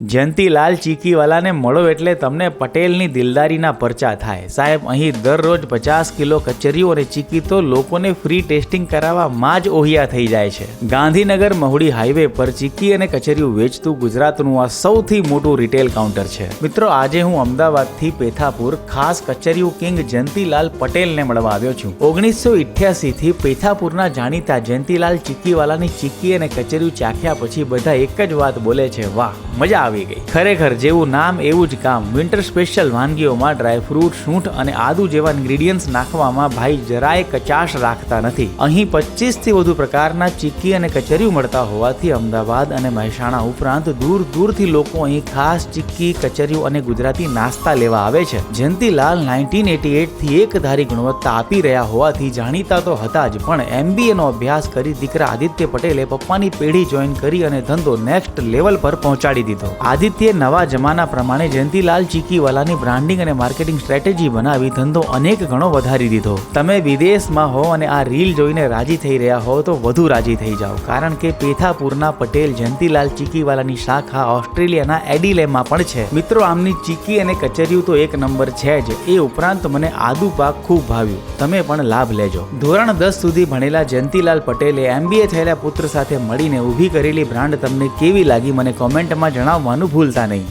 જયંતીલાલ ચીકીવાલાને મળો એટલે તમને પટેલની દિલદારીના પરચા થાય. સાહેબ, અહીં દરરોજ પચાસ કિલો કચરીઓ અને ચીકી તો લોકોને ફ્રી ટેસ્ટિંગ કરાવવામાં જ ઓહિયા થઈ જાય છે. ગાંધીનગર મહુડી હાઈવે પર ચીકી અને કચરીઓ વેચતું ગુજરાતનું આ સૌથી મોટું રિટેલ કાઉન્ટર છે. મિત્રો, આજે હું અમદાવાદથી પેથાપુર ખાસ કચરીઓ કિંગ જયંતીલાલ પટેલને મળવા આવ્યો છું. ઓગણીસો થી પેથાપુરના જાણીતા જયંતીલાલ ચીકીવાલાની ચીકી અને કચરીઓ ચાખ્યા પછી બધા એક જ વાત બોલે છે, વાહ, મજા આવી ગઈ. ખરેખર જેવું નામ એવું જ કામ વિન્ટર સ્પેશિયલ વાનગીઓમાં ડ્રાયફ્રૂટ સૂંઠ અને આદુ જેવા ઇન્ગ્રીડિયન્ટ્સ નાખવામાં ભાઈ જરાય કચાશ રાખતા નથી. અહીં પચીસથી વધુ પ્રકારના ચીક્કી અને કચરિયું મળતા હોવાથી અમદાવાદ અને મહેસાણા ઉપરાંત દૂર દૂરથી લોકો અહીં ખાસ ચીક્કી કચરિયું અને ગુજરાતી નાસ્તા લેવા આવે છે. જયંતિલાલ નાઇન્ટીન એટી થી એક ધારી ગુણવત્તા આપી રહ્યા હોવાથી જાણીતા તો હતા જ, પણ એમબીએનો અભ્યાસ કરી દીકરા આદિત્ય પટેલે પપ્પાની પેઢી જોઈન કરી અને ધંધો નેક્સ્ટ લેવલ પર પહોંચાડી દીધો. આદિત્ય નવા જમાના પ્રમાણે જયંતીલાલ ચીકીવાલાની બ્રાન્ડિંગ અને માર્કેટિંગ સ્ટ્રેટેજી બનાવી ધંધો અનેક ગણો વધારી દીધો. તમે વિદેશમાં હો અને આ રીલ જોઈને રાજી થઈ રહ્યા હો તો વધુ રાજી થઈ જાઓ. કારણ કે પેથાપુરના પટેલ જયંતીલાલ ચીકીવાલાની શાખા ઓસ્ટ્રેલિયાના એડિલેમાં પણ છે. મિત્રો, આમની ચીકી અને કચેરીઓ તો એક નંબર છે જ. એ ઉપરાંત મને આદુ પાક ખૂબ ભાવ્યું. તમે પણ લાભ લેજો. ધોરણ દસ સુધી ભણેલા જયંતિલાલ પટેલે એમબીએ થયેલા પુત્ર સાથે મળીને ઊભી કરેલી બ્રાન્ડ તમને કેવી લાગી મને કોમેન્ટમાં જણાવવાનું ભૂલતા નહીં